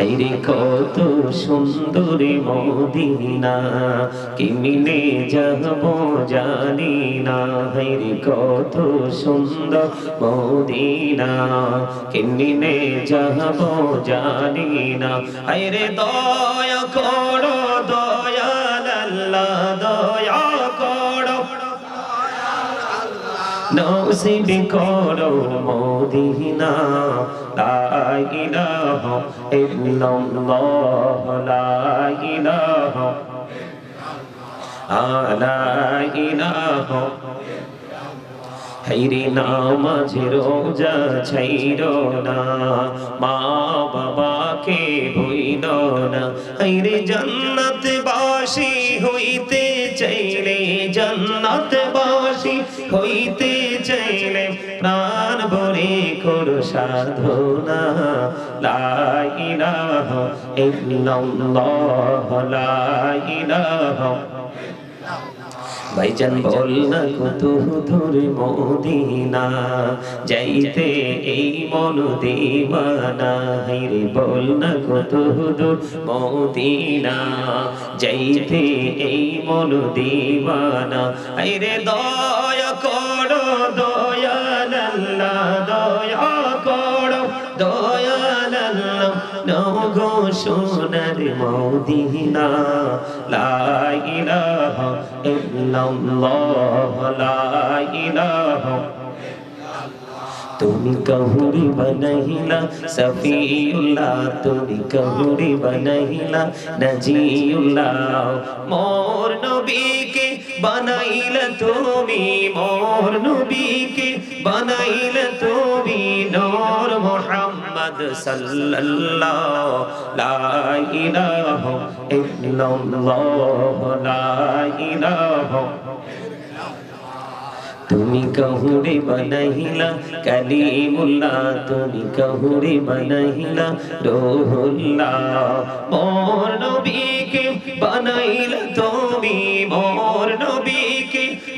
রে কত সুন্দর মদিনা, কিমিনে যাব জানি না হাইরে কত সুন্দর মদিনা, কিমিনে যাব জানি না রে দয়া নসিব করো মদিনা, লা ইল্লাল্লাহ, লা ইলাহা লা ইলাহা হাইরে নামাজ রোজা ছাইর না, মা বাবাকে ভুইল না। হাইরে জান্নাত বাসি হইতে চাইলে জান্নাত বাসি হইতে চাইলে প্রাণ ভরে করো সাধনা। লা ইলাহা ইল্লাল্লাহ লা ভাইজান বল না কত ধরে মদিনা, যাইতে এই মন দেবানা। হাইরে বল না কত দূর মদিনা, যাইতে এই মন দেবানা। হাইরে দয়া করো দয়াল সোনার মদিনা, লা ইলাহা ইল্লাল্লাহ, লা ইলাহা। তুমি कहूरी बनहिला सफीउल्ला তুমি कहूरी बनहिला नजीउल्ला मोर নবী বানাইলা তুমি মোর নবীকে, বানাইলা তুমি নূর মুহাম্মদ সাল্লাল্লাহ লা ইলাহা ইল্লাল্লাহ লা ইলাহা তুমি কহুরে বনহিলা কালিমুল্লাহ, তুমি কহুরে বনহিলা রোহুল্লাহ। মোর নবীকে বানাইলা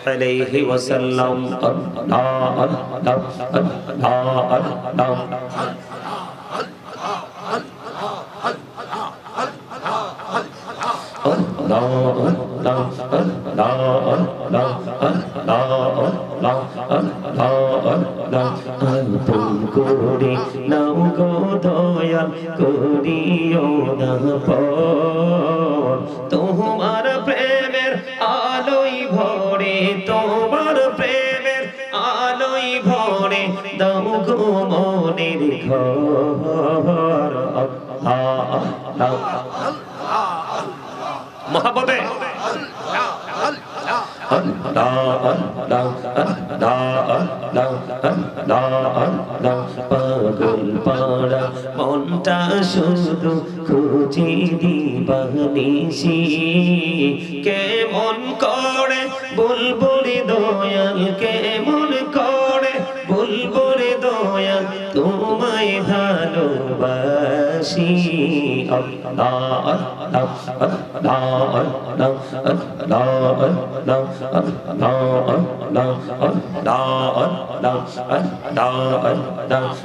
عليه وسلم الله الله الله الله করি নাও গো দয়াল করিও না পর তোমার প্রেম তোমার প্রেমের আলোই ভরে দাও গো মনের ঘর। পাগল পাড়া মনটা শুধু খুঁজি কেমন করে বুলবুলি দয়াল কেমন করে? বুলবুলি দয়াল তোমায় ভালোবাসি। কাশি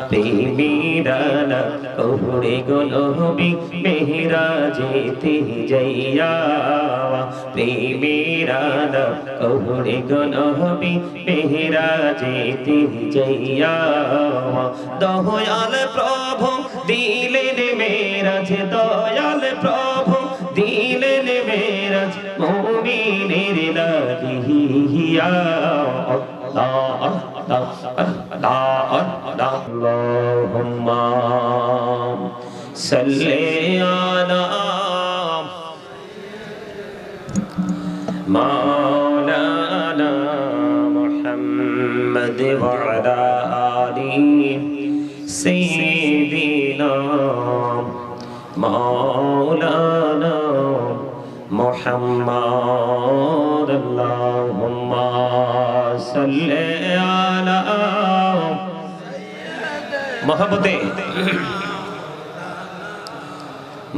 প্রেমীরা ওরে গোলবি মেহরা যেতে যাইয়া প্রেমীরা ওরে গোলবি মেহরা যেতে যাইয়া। দহয়াল প্রভু দিন اللهم صل على مولانا محمد وعلى آله سيدنا مولانا محمد মহাপতে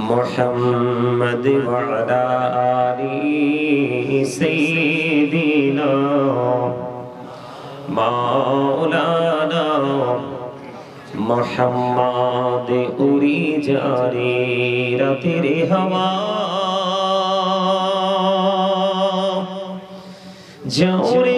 মোহাম্মদ আলি সৈদিন মাওলানা মোহাম্মদ উড়ি জারে রাতের হওয়া জোরে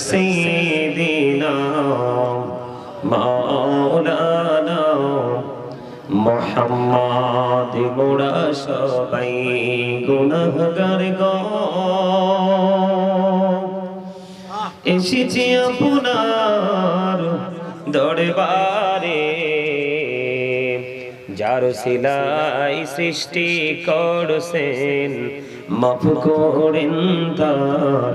سيدنا مولانا মোহাম্মদ মোরা সবাই গুণাগার গো এসেছি আপনার দরবারে যার সিলাই সৃষ্টি করছেন মাফ করেন তার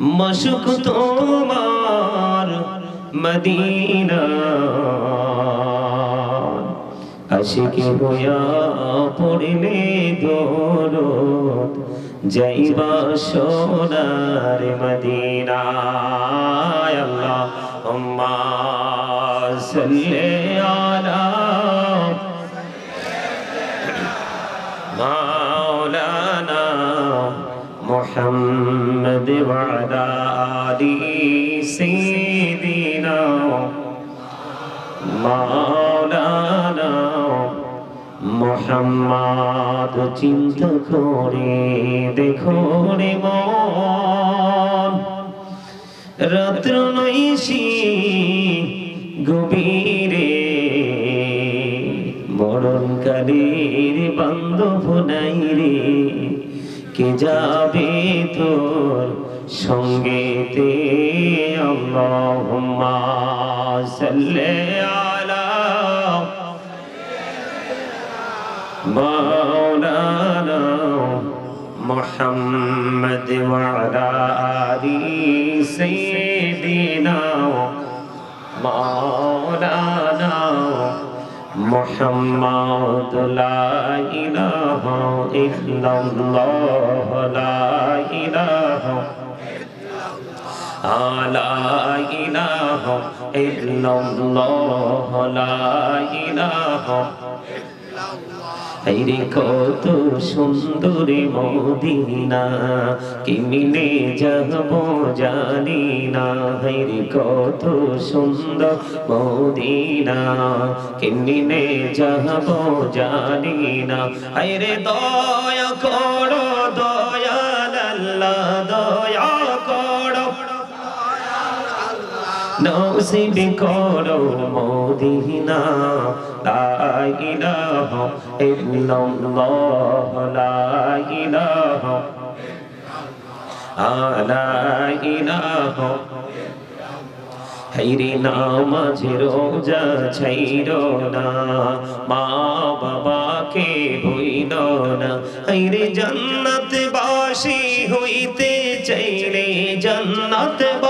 মশুক তোমার মদিনা। আশিকি হইয়া পড়িলে দরদ যাইবা সোনার মদিনা আল্লাহ হুম্মা সাল্লি আলা محمد وعلى آل سيدنا مولانا মোহাম্মদ চিন্তা করে দেখো রে মন রাত্র নৈশি গভীরে মরণকালের বান্ধব নাই রে কে যাবে তোর সঙ্গীতে? আল্লাহুম্মা সাল্লি আলা মাওলানা মুহাম্মদ ওয়া আলা আলি সাইয়্যিদিনা মাওলানা لا إله إلا الله لا إله لا إله إلا الله لا إله হাইরে কত সুন্দর মদিনা কি মিলে যাব জানি না। হাইরে কত সুন্দর মদিনা কি মিলে যাব জানি না। হাইরে দয়া করো নসিব করো মদিনা, লা ইলাহা ইল্লাল্লাহ, লা ইলাহা লা ইলাহা, হাইরে নামাজ রোজা ছাইর না, মা বাবাকে হইল না, হাইরে জান্নাত বাসি হইতে চাইলে জান্নাত বাসি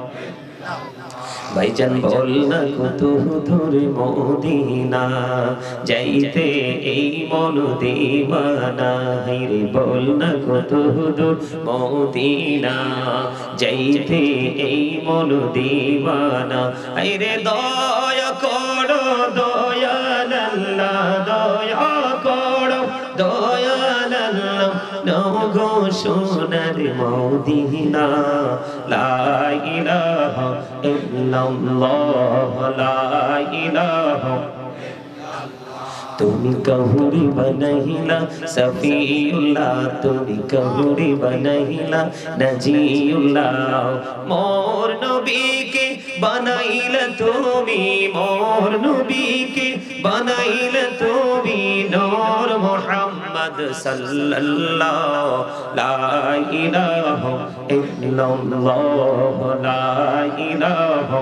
ভাইজান বল না কত দূর মদিনা, যাইতে এই মন দিওয়ানা। রে বল না কত দূর মদিনা, যাইতে এই মন দিওয়ানা। রে দয়া মদিনা লা ইলাহা ইল্লাল্লাহ লা तुम कहूरी बनहिला, सफीउल्ला तुम कहूरी बनहिला, नजीउल्ला। मोर नबी के बनाइल তুমি মোর নবীকে বানাইল তুমি নূর মুহাম্মদ সাল্লাল্লাহু লা ইলাহা ইল্লাল্লাহ লা ইলাহা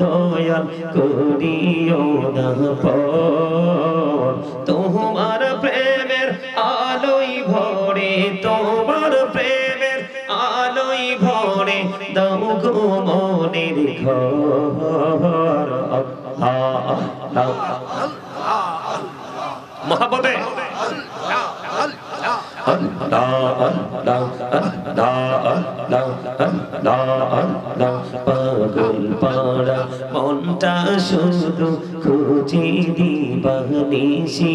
দয়াল করিও না পর। তোমার প্রেমের আলোই ভরে, তোমার প্রেমের আলোই ভরে দাও গো মনের ঘর। আল্লাহ আল্লাহ মহাবতে পাগল শুধু খুঁজে দিবানিসি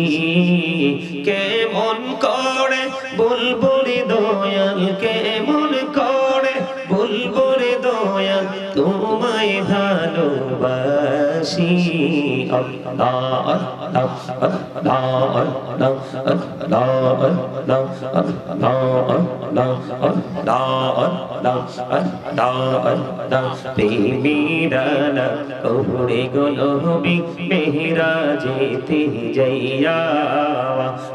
কেমন করে বুলবুলি দয়াল কেমন করে বুলবুলি দয়াল তোমায় ভালোবাসি। হাসি প্রেমীরানা ওরে গোলবি মেহরা যেতে যাইয়া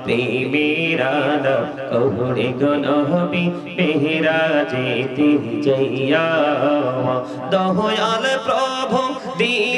প্রেমীরানা ওরে গোলবি মেহরা যেতে যাইয়া দহয়াল প্রভু দিয়ে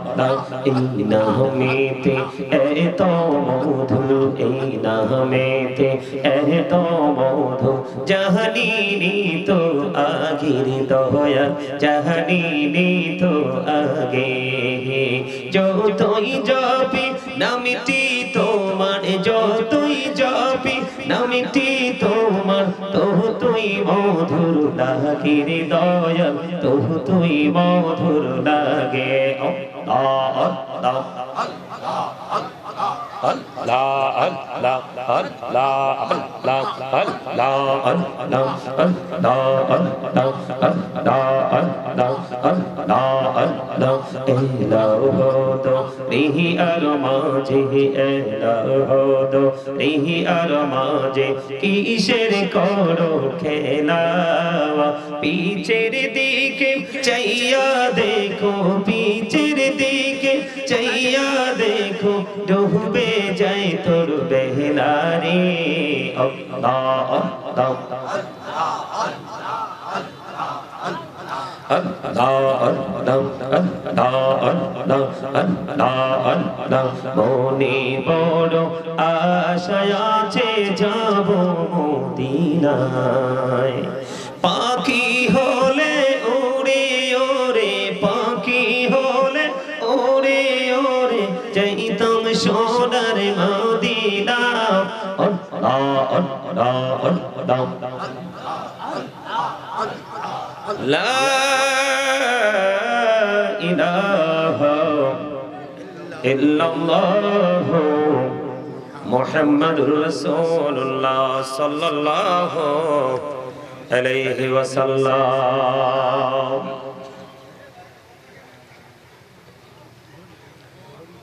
এই নামেতে এত মধু এই নামেতে এত মধু জাহানিনি তো আগির দয়া তো আগে। যতই জপি নামিতি তোমার তুই মধুর লাগির দয়াল তবু তুই মধুর লাগে। অল্লাহ অল্লাহ রিহি আর মাঝে হতো রিহি আর মাঝে কিসের করো খেলাওয়া পিছের দিকে চাইয়া দেখো পিছের নারী আল্লাহ আল্লাহ মনে বড় আশায় আছে যাব মোদিনায় পাখি হয় আল্লাহ আল্লাহ আল্লাহ لا إله إلا الله محمد رسول الله صلى الله عليه وسلم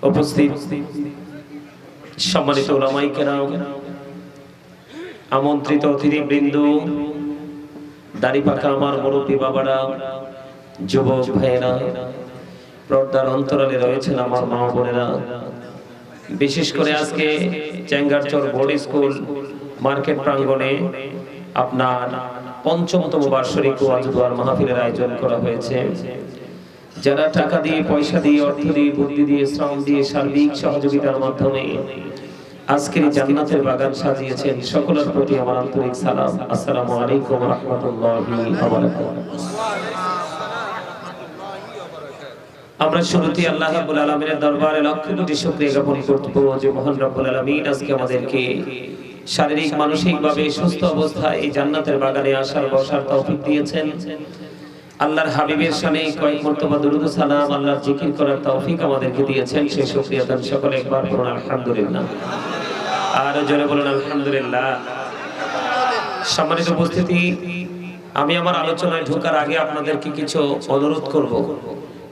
উপস্থিত সম্মানিত ওলামাই কেরাম আমন্ত্রিত অতিথিবৃন্দ, দাড়ি পাকা আমার মুরব্বী বাবারা, যুবক ভাইয়েরা, পর্দার অন্তরালে রয়েছেন আমার মা বোনেরা। বিশেষ করে আজকে চ্যাঙ্গারচর বোর্ড স্কুল মার্কেট প্রাঙ্গণে আপনার পঞ্চমতম বার্ষিক ওয়াজ দোয়ার মাহফিলের আয়োজন করা হয়েছে। যারা টাকা দিয়ে, পয়সা দিয়ে, অর্থ দিয়ে, বুদ্ধি দিয়ে, শ্রম দিয়ে সার্বিক সহযোগিতার মাধ্যমে আজকের জান্নাতের বাগান সাজিয়েছেন সকলের প্রতি আমার আন্তরিক সালাম। আসসালামু আলাইকুম রহমতুল্লাহি ওয়া বারাকাতুহু। আমরা শুরুতে আল্লাহ রাব্বুল আলামিনের দরবারে লক্ষ কোটি শুকরিয়া জ্ঞাপন করব যে মহান রব্বুল আলামিন আজকে আমাদেরকে শারীরিক মানসিক ভাবে সুস্থ অবস্থায় এই জান্নাতের বাগানে আসার বসার তৌফিক দিয়েছেন। আল্লাহর হাবিবের সামনে কয়েক মর্তবা দুরুদ সালাম, আল্লাহর জিকির করার তৌফিক আমাদেরকে দিয়েছেন। সেই শুকরিয়া দান সকলে একবার বলুন, আলহামদুলিল্লাহ। আর জোরে বলুন, আলহামদুলিল্লাহ। সম্মানিত উপস্থিতি, আমি আমার আলোচনায় ঢোকার আগে আপনাদেরকে কিছু অনুরোধ করব।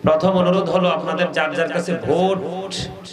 প্রথম অনুরোধ হলো আপনাদের যার যার কাছে ভোট